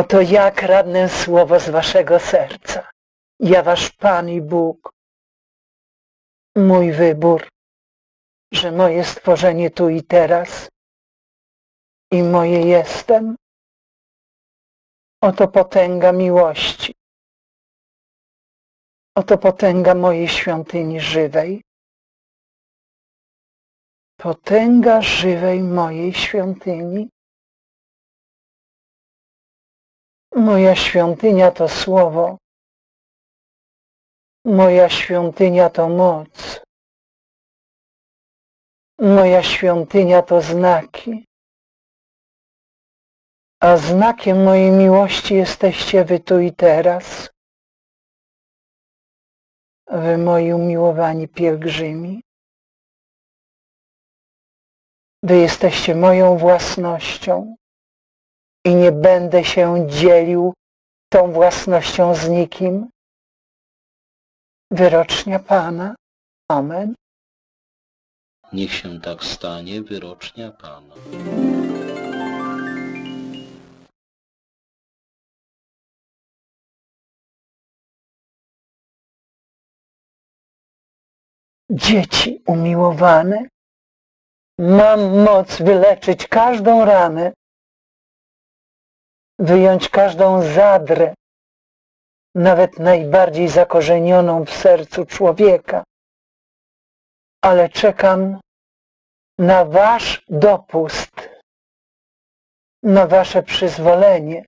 Oto ja kradnę słowo z waszego serca. Ja wasz Pan i Bóg. Mój wybór, że moje stworzenie tu i teraz i moje jestem. Oto potęga miłości. Oto potęga mojej świątyni żywej. Potęga żywej mojej świątyni. Moja świątynia to słowo. Moja świątynia to moc. Moja świątynia to znaki. A znakiem mojej miłości jesteście wy tu i teraz. Wy moi umiłowani pielgrzymi. Wy jesteście moją własnością i nie będę się dzielił tą własnością z nikim. Wyrocznia Pana. Amen. Niech się tak stanie, wyrocznia Pana. Dzieci umiłowane, mam moc wyleczyć każdą ranę, wyjąć każdą zadrę, nawet najbardziej zakorzenioną w sercu człowieka. Ale czekam na wasz dopust, na wasze przyzwolenie.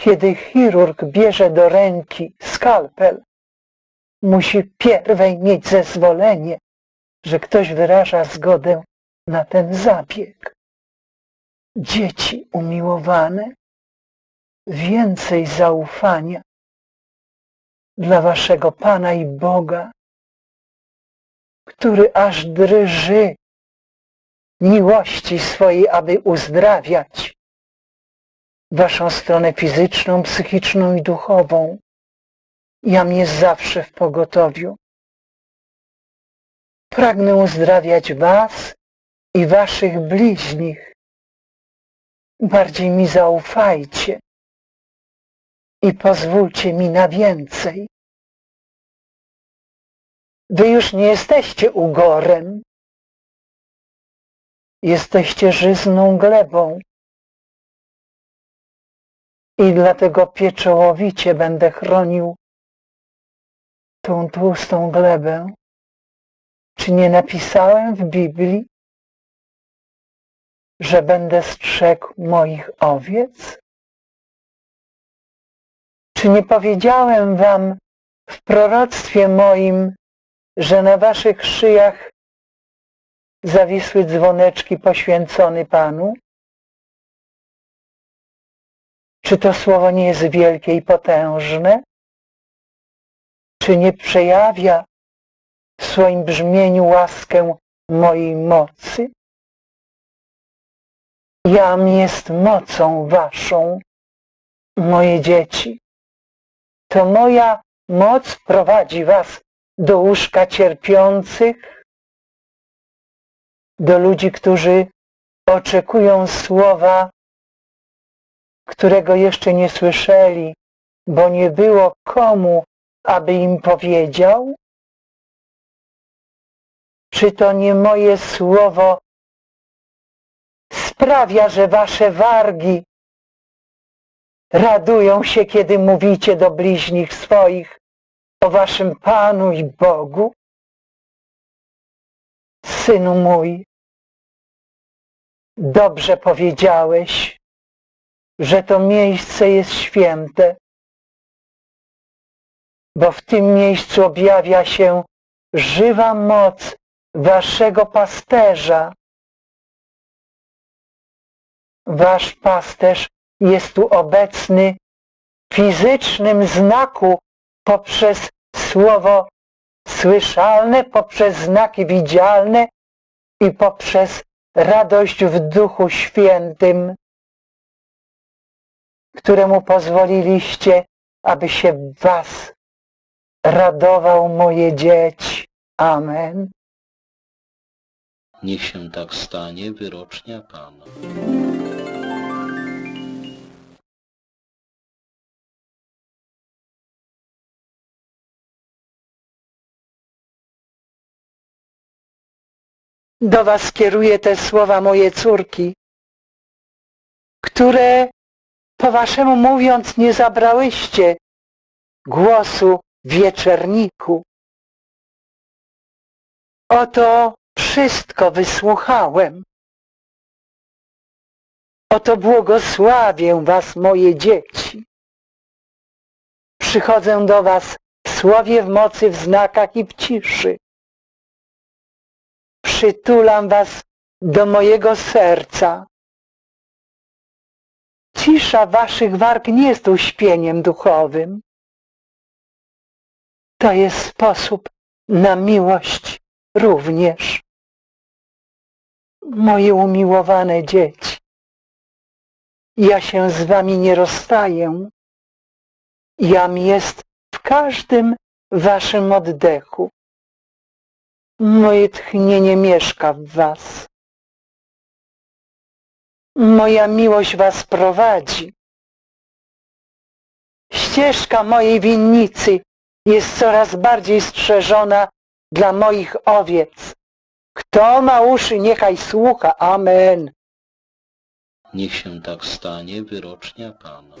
Kiedy chirurg bierze do ręki skalpel, musi pierwej mieć zezwolenie, że ktoś wyraża zgodę na ten zabieg. Dzieci umiłowane, więcej zaufania dla waszego Pana i Boga, który aż drży miłości swojej, aby uzdrawiać waszą stronę fizyczną, psychiczną i duchową. Jam jest zawsze w pogotowiu. Pragnę uzdrawiać was i waszych bliźnich. Bardziej mi zaufajcie i pozwólcie mi na więcej. Wy już nie jesteście ugorem. Jesteście żyzną glebą. I dlatego pieczołowicie będę chronił tą tłustą glebę. Czy nie napisałem w Biblii, że będę strzegł moich owiec? Czy nie powiedziałem wam w proroctwie moim, że na waszych szyjach zawisły dzwoneczki poświęcony Panu? Czy to słowo nie jest wielkie i potężne? Czy nie przejawia w swoim brzmieniu łaskę mojej mocy? Jam jest mocą waszą, moje dzieci. To moja moc prowadzi was do łóżka cierpiących, do ludzi, którzy oczekują słowa, którego jeszcze nie słyszeli, bo nie było komu, aby im powiedział? Czy to nie moje słowo sprawia, że wasze wargi radują się, kiedy mówicie do bliźnich swoich o waszym Panu i Bogu? Synu mój, dobrze powiedziałeś, że to miejsce jest święte, bo w tym miejscu objawia się żywa moc waszego pasterza. Wasz pasterz jest tu obecny w fizycznym znaku poprzez słowo słyszalne, poprzez znaki widzialne i poprzez radość w Duchu Świętym, któremu pozwoliliście, aby się was radował moje dzieci. Amen. Niech się tak stanie wyrocznia Pana. Do Was kieruję te słowa moje córki, które po Waszemu mówiąc nie zabrałyście głosu wieczerniku. Oto wszystko wysłuchałem. Oto błogosławię was, moje dzieci. Przychodzę do was w słowie, w mocy, w znakach i w ciszy. Przytulam was do mojego serca. Cisza waszych warg nie jest uśpieniem duchowym. To jest sposób na miłość również. Moje umiłowane dzieci, ja się z wami nie rozstaję. Jam jest w każdym waszym oddechu. Moje tchnienie mieszka w was. Moja miłość was prowadzi. Ścieżka mojej winnicy jest coraz bardziej strzeżona dla moich owiec. Kto ma uszy, niechaj słucha. Amen. Niech się tak stanie wyrocznia Pana.